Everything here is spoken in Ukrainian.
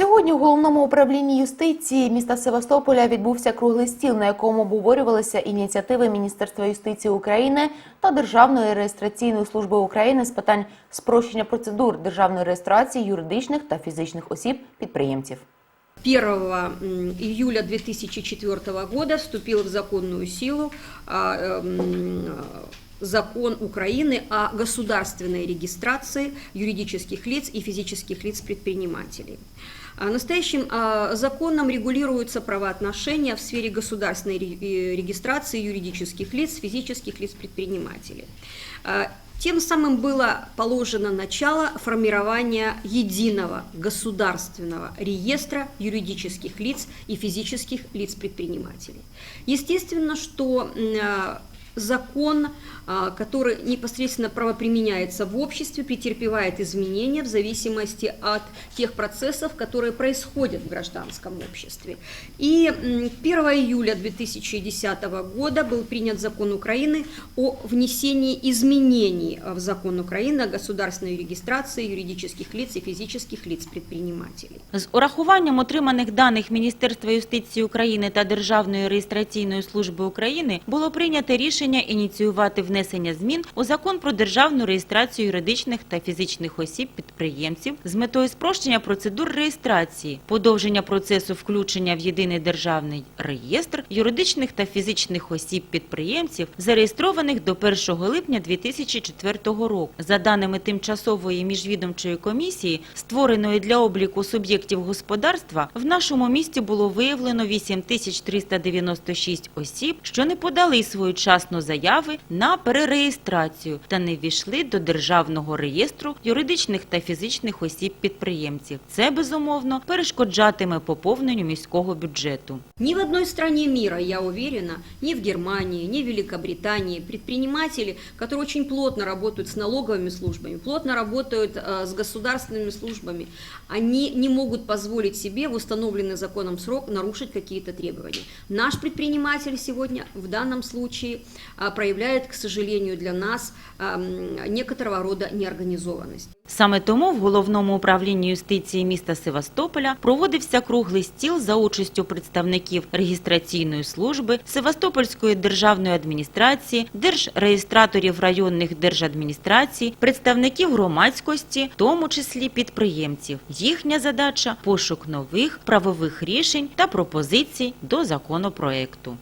Сьогодні у головному управлінні юстиції міста Севастополя відбувся круглий стіл, на якому обговорювалися ініціативи Міністерства юстиції України та Державної реєстраційної служби України з питань спрощення процедур державної реєстрації юридичних та фізичних осіб підприємців. 1 м, июля 2004 года вступил в законную силу закон Украины о государственной регистрации юридических лиц и физических лиц предпринимателей. А Настоящим а, законом регулируются правоотношения в сфере государственной э, регистрации юридических лиц, физических лиц предпринимателей. А, Тем самым было положено начало формирования единого государственного реестра юридических лиц и физических лиц предпринимателей. Естественно, что закон, а, который непосредственно правоприменяется в обществе, претерпевает изменения в зависимости от тех процессов, которые происходят в гражданском обществе. И м, 1 июля 2010 года был принят закон Украины о внесении изменений в закон Украины о государственной регистрации юридических лиц и физических лиц предпринимателей. З урахуванням отриманих даних Міністерства юстиції України та Державної реєстраційної служби України було прийнято рішення ініціювати внесення змін у закон про державну реєстрацію юридичних та фізичних осіб підприємців з метою спрощення процедур реєстрації, подовження процесу включення в єдиний державний реєстр юридичних та фізичних осіб підприємців, зареєстрованих до 1 липня 2004 року. За даними тимчасової міжвідомчої комісії, створеної для обліку суб'єктів господарства, в нашому місті було виявлено 8396 осіб, що не подали своєчасно заяви на перереєстрацію та не ввійшли до державного реєстру юридичних та фізичних осіб підприємців. Це безумовно перешкоджатиме поповненню міського бюджету. Ни в одной стране мира, я уверена, ни в Германии, ни в Великобритании предприниматели, которые очень плотно работают с налоговыми службами, плотно работают э, с государственными службами, они не могут позволить себе в установленный законом срок нарушить какие-то требования. Наш предприниматель сегодня в данном случае а, проявляет, к сожалению, для нас некоторого рода неорганизованность. Саме тому в головному управлінні юстиції міста Севастополя проводився круглий стіл за участю представників реєстраційної служби, Севастопольської державної адміністрації, держреєстраторів районних держадміністрацій, представників громадськості, в тому числі підприємців. Їхня задача пошук нових правових рішень та пропозицій до законопроекту.